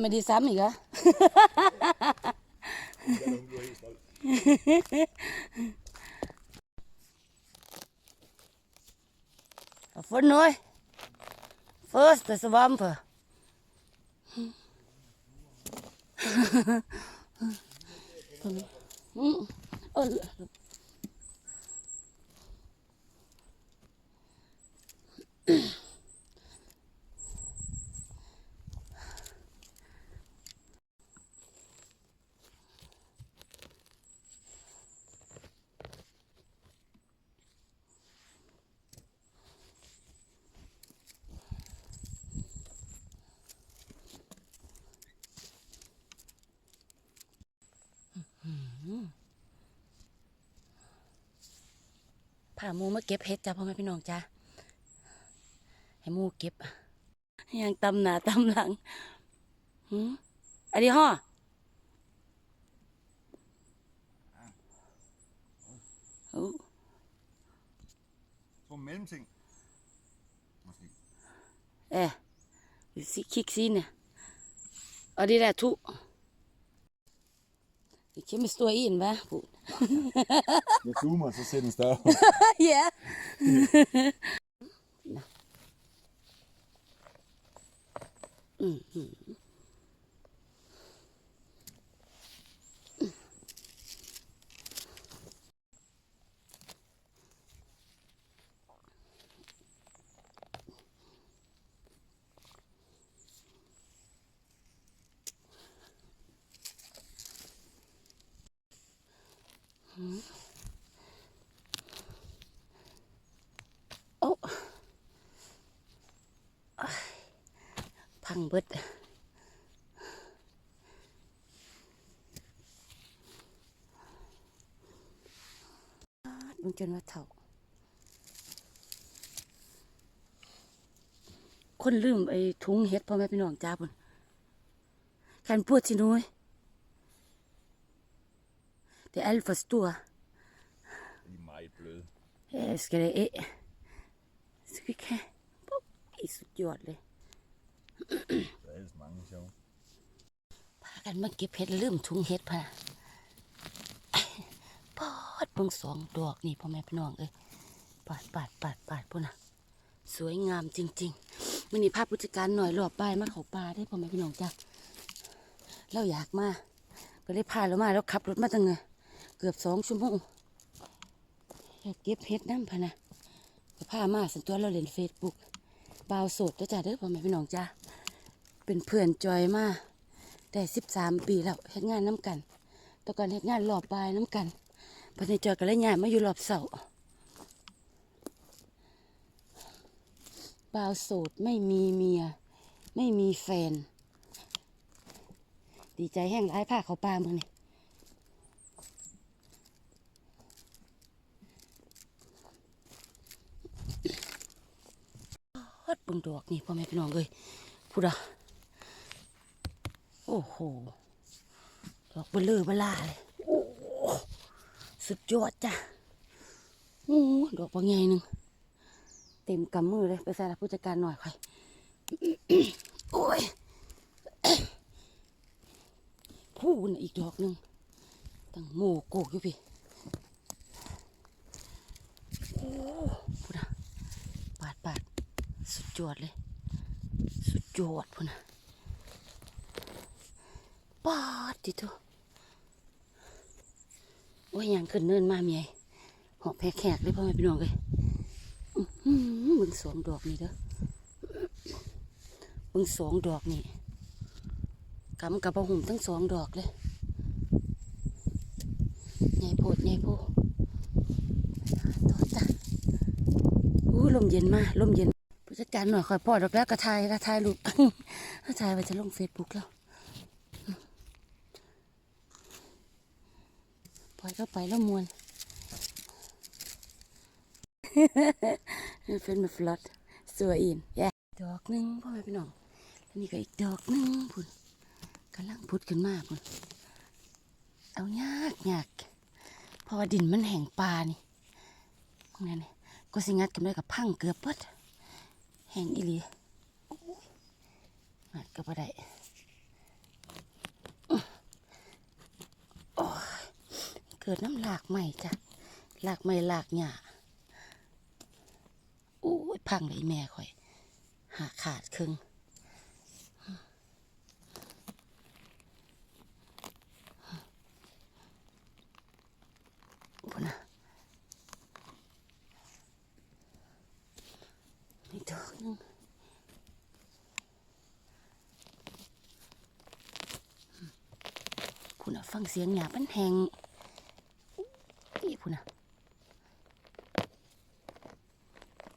ไม่ดีซ้ำอีกเะรอฝนน้อย first the swamp อืมเออ嗯。 พาหมูมาเก็บเห็ดจ้าพ่อแม่พี่น้องจ้าให้หมูเก็บยังตำหนาตำหลังหืมอันนี้ห่อโอ้ Som mellemting. Måske. เอ๊ะสิคิกซีเนี่ยเอาดีแหละทุอีก ชิ้นไม่สวยอินวะพูด Jeg zoomer, så ser den større. ja. Ô. Ôi. พังเบิดมึงจนว่าเถ่า คนลืมไอ้ถุงเห็ดพ่อแม่พี่น้องจ้าบุญกันพูดสินุ้ย Det er alt for stor. De er meget bløde. Jeg skal det af. Så vi kan. I så gjort det. Der er ellers mange sjove. พากันมาเก็บเห็ดลืมถุงเห็ดพะนะปอดเบิ่งสองดอกนี่พ่อแม่พี่น้องเอ้ยปาดปาดปาดปาดพุ่นน่ะ สวยงามจริงๆมื่อนี้ภาพผู้จัดการหน่อยรอบบ่ายมาเขาป่าได้อพ่อแม่พี่น้องจ้ะเราอยากมาก็เลยพาเรามาแล้วขับรถมาตั้งไงเกือบสองชั่วโมงอยากเก็บเห็ดน้ำพะนะก็พามาสันตัวเราเล่นเฟซบุ๊กบ่าวโสดจ้ะจ้ะเด้อพ่อแม่พี่น้องจ้ะเป็นเพื่อนจอยมาได้สิบสามปีแล้วเฮ็ดงานน้ำกันตก่อนเฮ็ดงานรอบปลายน้ำกันพอในจอยก็เลยย้ายมาอยู่รอบเสาบ่าวโสดไม่มีเมีย ไม่มีแฟน ดีใจแห้งร้ายผ้าเขาปลาเมืองนี่ฮอดเบิ่ งดอกนี่พ่อแม่พี่น้องเอ้ยพูดอะโอ้โห ดอกเบลเลอร์เบล่าเลยโอ้สุดยอดจ้ะโอ้ดอกบางใหญ่หนึ่งเต็มกำมือเลย ไปใส่ละผู้จัดการหน่อยค่อยโอ้ยพูนอีกดอกหนึ่งตั้งโมโกกอยู่พี่โอ้พูดอะปาดปาด สุดยอดเลย สุดยอดพูดนะปอดดิโตว่ายังขึ้นเนินมาเมียหอบแพกแขกเลยพ่อแม่พี่น้องเลยมึงสองดอกนี่เด้อมึงสองดอกนี่กำกับปะหุ่มทั้งสองดอกเลยใหญ่โพดใหญ่โพดต่อจ้ะอู้ลมเย็นมากลมเย็น ผู้จัดการหน่อยคอยพอดอกแล้วกระทายกระทายลูกกระทายไปจะลงเฟซบุ๊กแล้วปล่อยเข้าไปแล้วมวนเป็นมาฟลอตสวยอินแย่ดอกหนึ่งพ่อแม่พี่น้องแล้วนี่ก็อีกดอกหนึ่งพุ่นกำลังพุดขึ้นมาพุ่นเอายากยากเพราะว่าดินมันแห้งปลานี่นั่นนี่ก็สิงัดกันด้วยกับพังเกือบเปิด แห้งอีหลีหัดก็บ่ได้เกิดน้ำหลากใหม่จ้ะหลากใหม่หลากหยาอู้พังเลยแม่ข่อย หาขาดครึ่ง นะฟังเสียงหยามันแหงนี่พุ่นนะ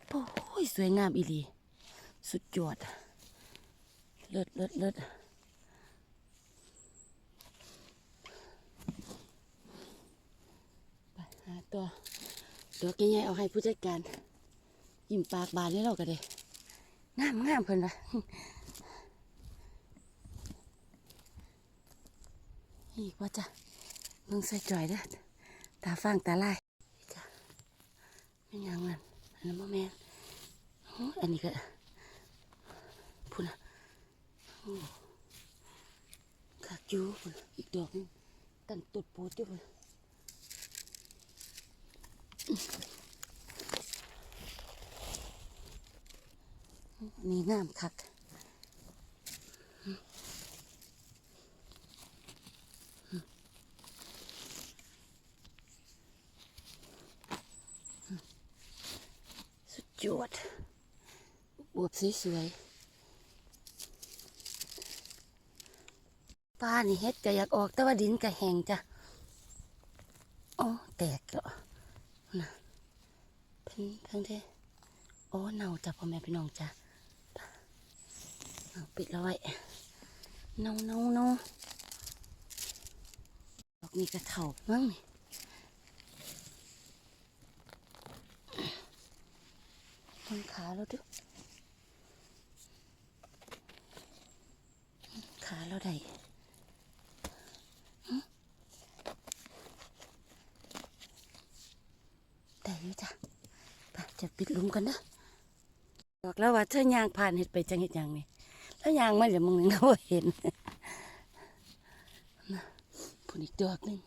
โอ้ยสวยงามอีหลีสุดยอดเลิศเลิศเลิศไปหาตัวตัวแกใหญ่เอาให้ผู้จัดการ ยิ้มปากบานให้เราก็ได้งามงามเพิ่นวะ อีกว่าจ้ะมึงใส่จ่อยเด้อตาฟางตาลายจ้ะเป็นหยังนั่นอันนั้นบ่แม่นอันนี้ก็พุ่นน่ะโอ้ขากจูพุ่นอีกดอกนึงตั้งตุดโพดอยู่พุ่นนี่งามคัก สุดยอดบวบสวยๆป้านี่เฮ็ดก็อยากออกแต่ว่าดินก็แห้งจ้ะอ๋อแตกแล้วนะเพิ่นเพิ่งเด้โอ้เน่าจ้ะพ่อแม่พี่น้องจ้ะเอาปิดแล้วไว้เน่าเน่าเน่าดอกนี้ก็เถ่ามั้งนี่ ต้นขาแล้วดูขาเราได้ได้อยู่จ้ะไปจะปิดลุมกันนะบอกแล้วว่าเธอยางผ่านเห็ดไปจังเห็ดยังนี่แล้วยางมาเดี๋ยวมึงนึงก็บ่เห็นนะผุนอีกดอกนึง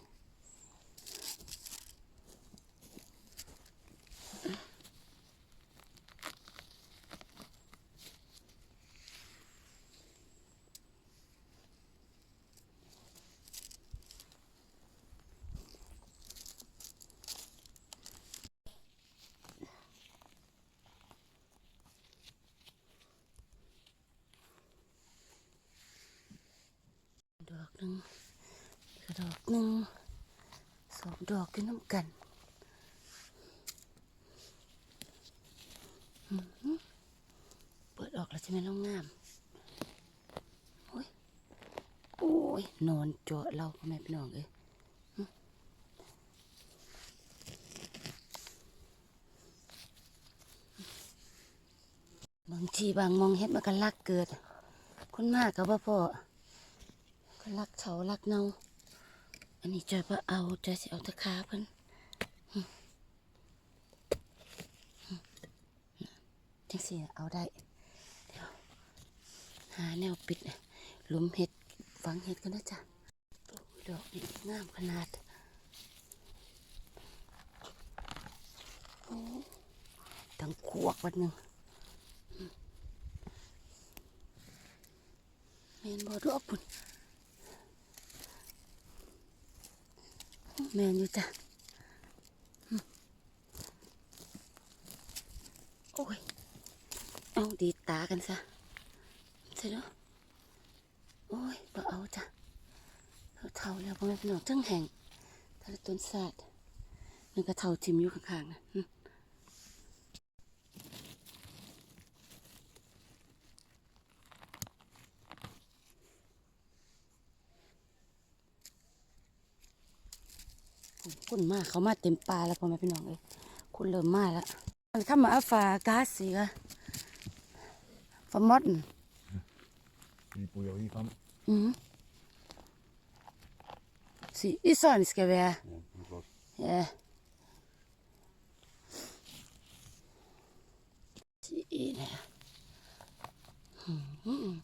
ดอก หนึ่งอีกดอกหนึ่งสองดอกขึ้นน้ำกันอื้อหือเปิดออกแล้วใช่ไหมน้องงามโอ้ยโอ้ยนอนเจาะเราพ่อแม่พี่น้องเอ้ยอื้อบางทีบางมองเห็ดมันก็ลักเกิด คนมากกับว่าพ่อ รักเขารักเนาอันนี้จอยว่เอาจอยสิเอาตะขาเพิ่นหึหึจังสิเอาได้เดี๋ยวหาแนวปิดหลุมเห็ดฝังเห็ดกันนะจ๊ะดอกนี่งามขนาดตั้งขวกวันหนึ่งหึแมนบอดอกปุ่น แมนอยู่จ้ะโอ้ย เอาดีตากันซะใช่เนาะโอ้ยบ่เอาจ้ะเราเท่าแล้วพ่อแม่พี่น้องทั้งแห่งทะเลต้นสาดมันก็เท่าทิมอยู่ข้างๆนะ อืมคุณมากเขามาเต็มปลาแล้วพ่อแม่พี่น้องเลยคุณเริ่มมาแล้วมันเข้ามาอาฟากาสีกะฟามอด Die boeien hiervan. Mhm. Sì, i soni che aveva. Ja, dat was. Eh. Sì, ne. Mhm.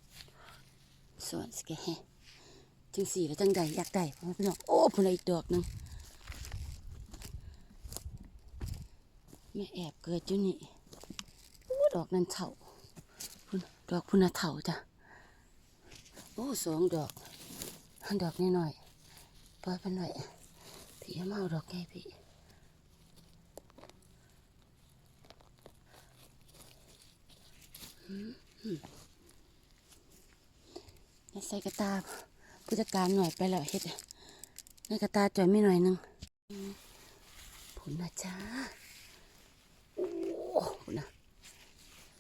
ส่วนสเกะจังสี่แล้วจังใดอยากได้พ่อแม่พี่น้องโอ้พุ่นละอีกดอกหนึง แม่แอบเกิดอยู่นี่อู้ดอกนั้นเถาดอกพุนน่ะเถาจ้ะ โอ้สองดอก ดอกน้อยปล่อยไปหน่อยพี่เมาดอกแก่พี่อืมอืมนี่ใส่กระตาผู้จัดการหน่อยไปแล้วเฮ็ดในกระตาจ่อยไม่หน่อยนึงผลนะจ้า นะ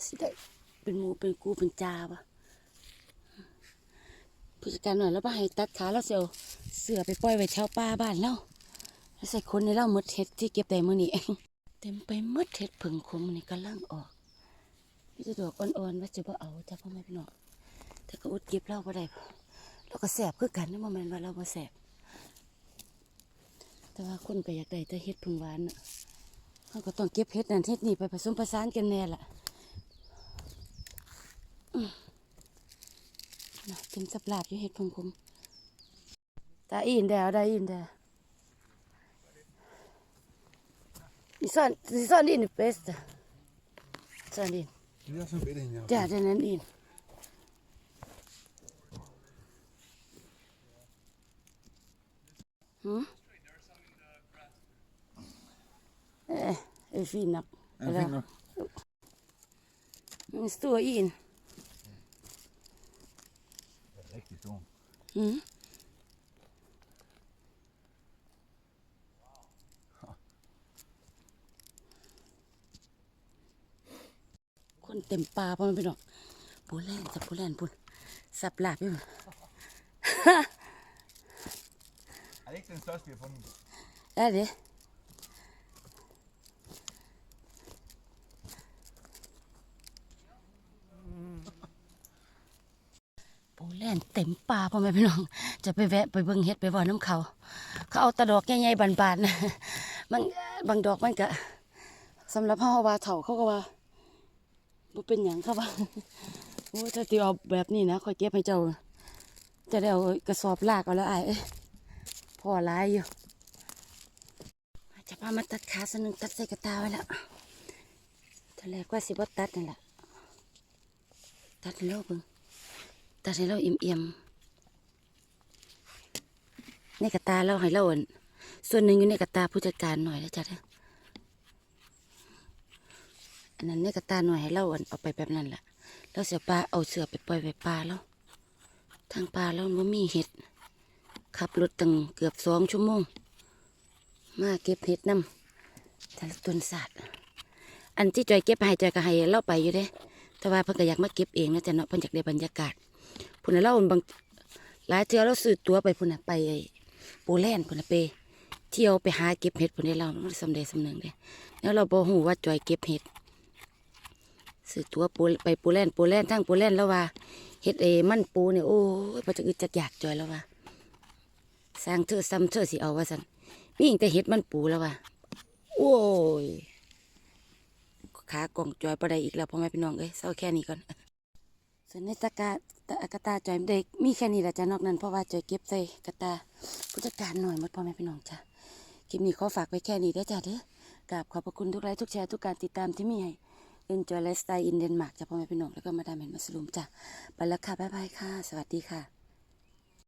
สิได้เป็นหมูเป็นกูเป็นจาปะผู้จัดการหน่อยแล้วป่ะให้ตัดขาแล้วเสียวเสือไปปล่อยไว้แถวป่าบ้านแล้วแล้วใส่คนในเล่าหมดเห็ดที่เก็บได้มื่อนี้เต็มไปหมดเห็ดผึ่งคมนี่กำลังออกพี่จะดอกอ่อนๆว่าจะบ่เอาจ้าพ่อแม่พี่น้องแต่ก็อุดเก็บเล่าบ่ได้เราก็แสบคือกันนะโมเมนว่าเราบ่แสบแต่ว่าคนก็อยากได้แต่เห็ดพึ่งหวานน่ะ เราก็ต้องเก็บเห็ดนั่นเห็ดนี่ไปผสมผสานกันแน่ละอืมนะเป็นสับลาบอยู่เห็ดพงคมตาอินแดวได้อินแดวนี่ซ่อนนี่ซ่อนอินเปสต์ซ่อนอิน Ja, zo'n beetje in, ja. จ้าเดยวนั้นอินหืม เอ๊ะเอ้ยฟีนัก En vind nog. มันตัวอิน Echt is gewoon. หืมคนเต็มป่าพอมันไปดอกปูแลนจับปูแลนปุ่นสับหลาบอยู่ Echt een sasje van เด้ปูแล่นเต็มป่าพ่อแม่พี่น้อง จะไปแวะไปเบิ่งเฮ็ดไปว่าน้ำเขา เขาเอาตะดอกใหญ่ๆบานๆนะมันบางดอกมันก็สำหรับเฮาว่าเฒ่าเขาก็ว่าบ่เป็นหยังเขาว่าโอ้ถ้าติเอาแบบนี้นะค่อยเก็บให้เจ้า จะได้เอากระสอบลากเอาแล้วอ้ายเอ้ยพอหลายอยู่จะพามาตัดขาสนึงตัดใส่กระตาไว้แล้วตอนแรกว่าสิบ่ตัดนั่นแหละตัดให้เราเบิ่ง ตัดให้เราเอี่ยมๆในกระตาเราให้เราอั่นส่วนหนึ่งอยู่ในกระตาผู้จัดการหน่อยแล้วจ้ะเด้ออันนั้นในกระตาหน่อยให้เราอั่นเอาไปแบบนั้นแหละแล้วเสือปลาเอาเสือไปปล่อยไว้ปลาแล้วทางปลาเราไม่มีเห็ดขับรถตั้งเกือบสองชั่วโมง มาเก็บเห็ดน้ำแต่ต้นสัตว์อันที่จอยเก็บให้จอยก็ให้เล่าไปอยู่เด้แต่ว่าเพิ่นก็อยากมาเก็บเองนะจ๊ะเนาะเพิ่นอยากได้บรรยากาศ พุ่นน่ะเล่าบางหลายเทื่อเราซื้อตัวไปพุ่นน่ะไปโปแลนด์พุ่นน่ะไปเที่ยวไปหาเก็บเห็ดพุ่นได้เรามันสำเร็จสำเนึงเด้แล้วเราบ่ฮู้ว่าจอยเก็บเห็ดซื้อตัวปูไปโปแลนด์โปแลนด์ทั้งโปแลนด์แล้วว่าเห็ดเอมันปูเนี่ยโอ้ยพอจะอึดจักอยากจอยแล้วว่าสร้างเธอซ้ำเธอสิเอาว่าซั่นมีอิงแต่เห็ดมันปูแล้วว่ะโอ้ยขากล่องจอยประไดอีกแล้วพ่อแม่พี่น้องเอ้ยเศร้าแค่นี้ก่อนส่วนในตะกา ต่กระตาจอยเด็กมีแค่นี้แหละจ้ะนอกนั้นเพราะว่าจอยเก็บใส่กระตาผู้จัดการหน่อยมดพ่อแม่พี่น้องจ้ะคลิปนี้ขอฝากไว้แค่นี้เด้จ้ะเด้อกราบขอบพระคุณทุกไลค์ทุกแชร์ทุกการติดตามที่มีให้ Enjoy Lifestyle in Denmark จ้ะพ่อแม่พี่น้องแล้วก็มาดามเห็นมาสรุมจ้ะไปแล้วค่ะบ๊ายบายค่ะ สวัสดีค่ะ